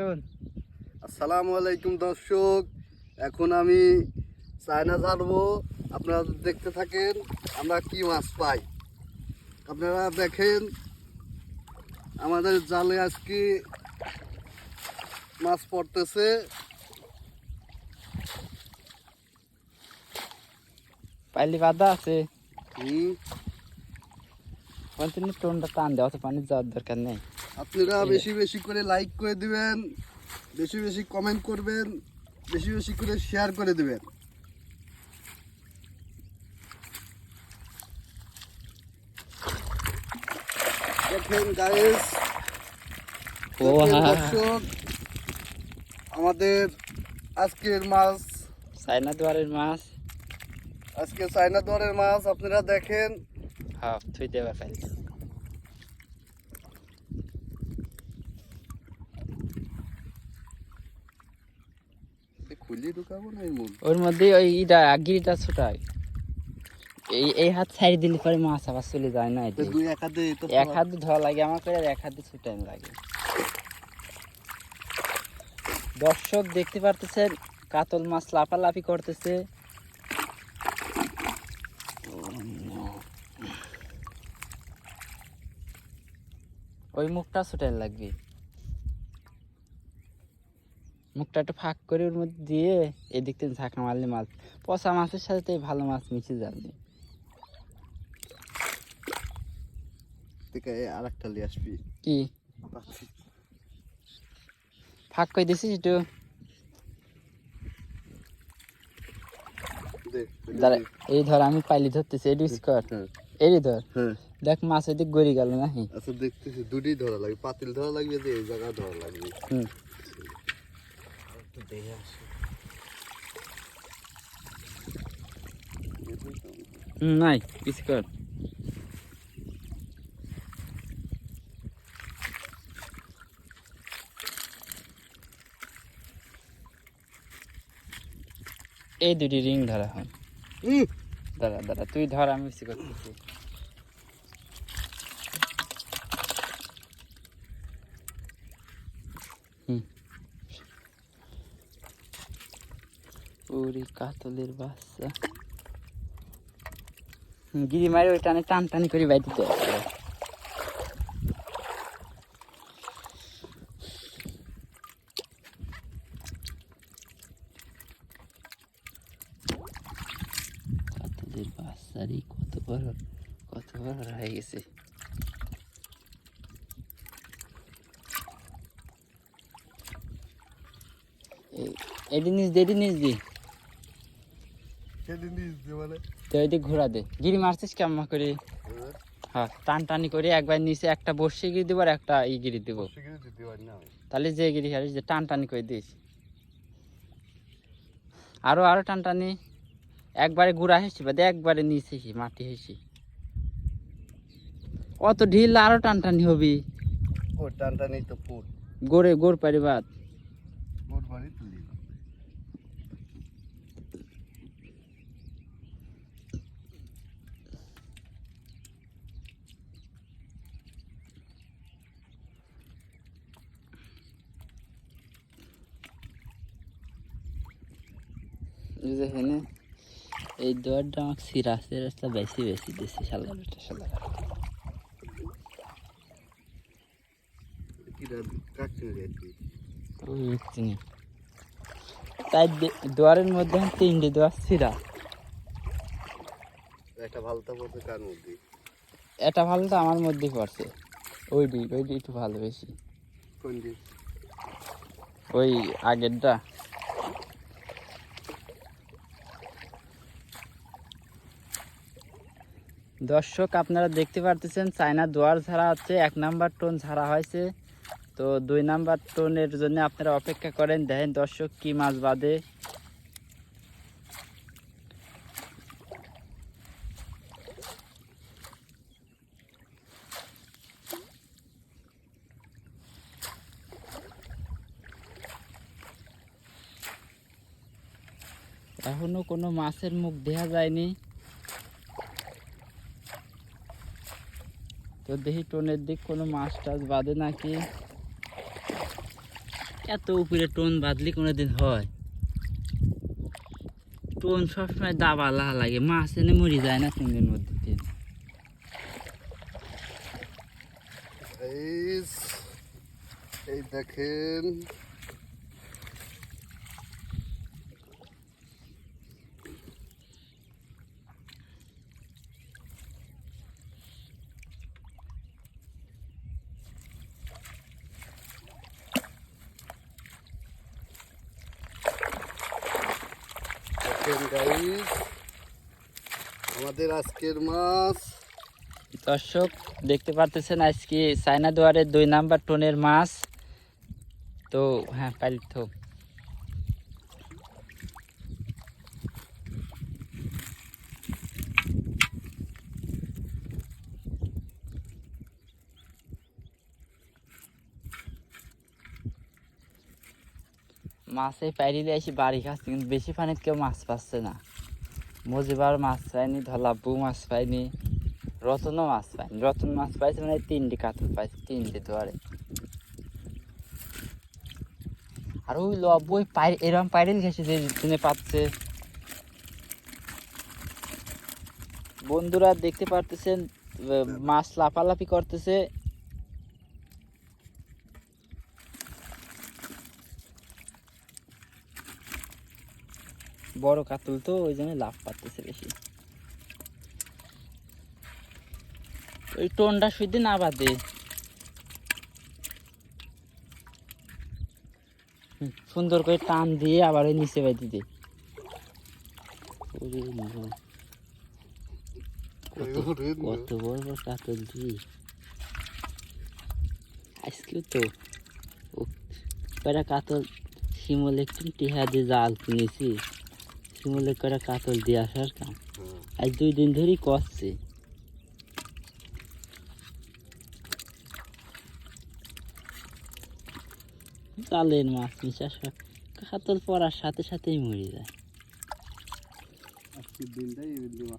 আসসালামু আলাইকুম দর্শক এখন আমি চায়না ছাড়বো আপনারা দেখতে থাকেন আমরা কি মাছ পাই। আপনারা দেখেন আমাদের জালে আজকে মাছ পড়তেছে। পাইলি বাধা আছে। হুম। টোনটা টান দেওয়া তো পানি যাওয়ার দরকার নেই। আপনারা বেশি বেশি করে লাইক করে দিবেন বেশি বেশি কমেন্ট করবেন বেশি বেশি করে শেয়ার করে দিবেন। দেখেন গাইস দর্শক আমাদের আজকের মাছ চাইনা দুয়ারের মাছ। আজকে চায়না দরের মাছ আপনারা দেখেন। হ্যাঁ থুই দেবা খুলি ঢুকাবো না এই মুখ ওর মধ্যে ওই ইটা গিরিটা ছোটাই এই এই হাত ছাড়ি দিলে পরে মাছ আবার চলে যায় না এদিকে। দুই এক হাতে তো এক হাত ধোয়া লাগে আমার করে এক হাতে ছুটাই লাগে। দর্শক দেখতে পারতেছেন কাতল মাছ লাফালাফি করতেছে। ওই মুখটা ছুটাই লাগবে। মুখটা একটু ফাঁক করে ওর মধ্যে দিয়ে এদিক থেকে ঝাঁকা মারলে মাছ। পচা মাছের সাথে তো ভালো মাছ মিশে যাবে। আর একটা নিয়ে আসবি। কি? ফাঁক করে দিছিস একটু? এই ধর আমি পাইলি ধরতেছি এডি স্কট হ্যাঁ। ধর। হ্যাঁ। দেখ মাছ এদিক গড়ি গেল নাহি আচ্ছা দেখতেছি দুটি ধরা লাগবে পাতিল ধরা লাগবে যে এই জায়গা ধরা লাগবে। হুম। হুম, নাই স্কট এই দুটি রিং ধরা হয়। দাঁড়া দাঁড়া তুই ধর আমি বেশি করতেছি। হুম। ওরে কাতলের বাচ্চা হুম, গিরি মারি ওই টানে টান টানি করে বাই দিতে হবে। কাতলের বাচ্চারই কত বড় কত বড় হয়ে গেছে এই- এটি নিচ দে এটি নিচ দি তো ঘোরা দে। গিরি মারছিস কেমন করে? হ্যাঁ টান টানি করে একবার নিচে একটা বসে গিরি দিব আর একটা ই গিরি দিব। পারি। তাহলে যে গিরি হারিস যে টান টানি করে দিস। আরও আরও টান টানি। একবারে গুড়া হেসি বাদে একবারে নিচে হেসি মাটি হেসি। অত ঢিল আরও টান টানি হবি। ও টানটা নেই তো ফুট গোড়ে গোড় পারি বাদ। বাড়ি তুলি। যে হেনে এই দরটা আমাকে সিরা সিরাসটা বেশি বেশি দিচ্ছে সাল্লা বেটা ওই তাই দুয়ারের মধ্যে তিনটে দুয়ার সিরা একটা ভালো তা পড়ছে কার মধ্যে? এটা ভালো তো আমার মধ্যেই পড়ছে। ওইটি ওইটি একটু ভালো বেশি। কোন ওই আগেরটা। দর্শক, আপনারা দেখতে পারতেছেন, চায়না দুয়ার ঝাড়া হচ্ছে, এক নাম্বার টোন ঝাড়া হয়েছে। তো দুই নাম্বার টোনের জন্য আপনারা অপেক্ষা করেন। দেখেন দর্শক, কি মাছ বাঁধে এখনও কোনো মাছের মুখ দেখা যায়নি। তো দেখি টোনের দিক কোনো মাছ টাছ বাঁধে নাকি? এত উপরে টোন বাঁধলি কোনো দিন হয়? টোন সবসময় দাবা লাহা লাগে, মাছ এনে মরি যায় না তিন দিন। মধ্যে এই দেখেন দেখেন আমাদের আজকের মাছ। দর্শক, দেখতে পারতেছেন আজকে চায়না দুয়ারের দুই নাম্বার টোনের মাছ। তো হ্যাঁ পাইল তো মাছে পাইলে এসে বাড়ি খাচ্ছে, কিন্তু বেশি পানিতে কেউ মাছ পাচ্ছে না। মজিবার মাছ পাইনি পায়নি ধলাব্বু মাছ পায়নি রতনও মাছ পায়নি রতন মাছ পাইছে মানে তিনটে কাতল পাইছে, তিনটে দুয়ারে। আর ওই লব ওই পাই এরকম পাইরেল ঘেসে যে দিনে পাচ্ছে। বন্ধুরা দেখতে পারতেছেন মাছ লাফালাফি করতেছে। বড় কাতল তো ওই জন্য লাভ পাচ্ছে বেশি। ওই টোনটা শুধু না বাদে। সুন্দর করে টান দিয়ে আবার ওই নিচে বেঁধে দে। ওরে বাবা, কত বড় বড় কাতল তুই আজকেও তো। কয়টা কাতল শিমল একটু টিহা দিয়ে জাল কিনেছি। শিমলে করে কাতল দিয়ে আসার কাম। আজ দুই দিন ধরেই কষছে। জালের মাছ মিশা সব কাতল পড়ার সাথে সাথেই মরে যায়। আজকের দিনটাই মাছ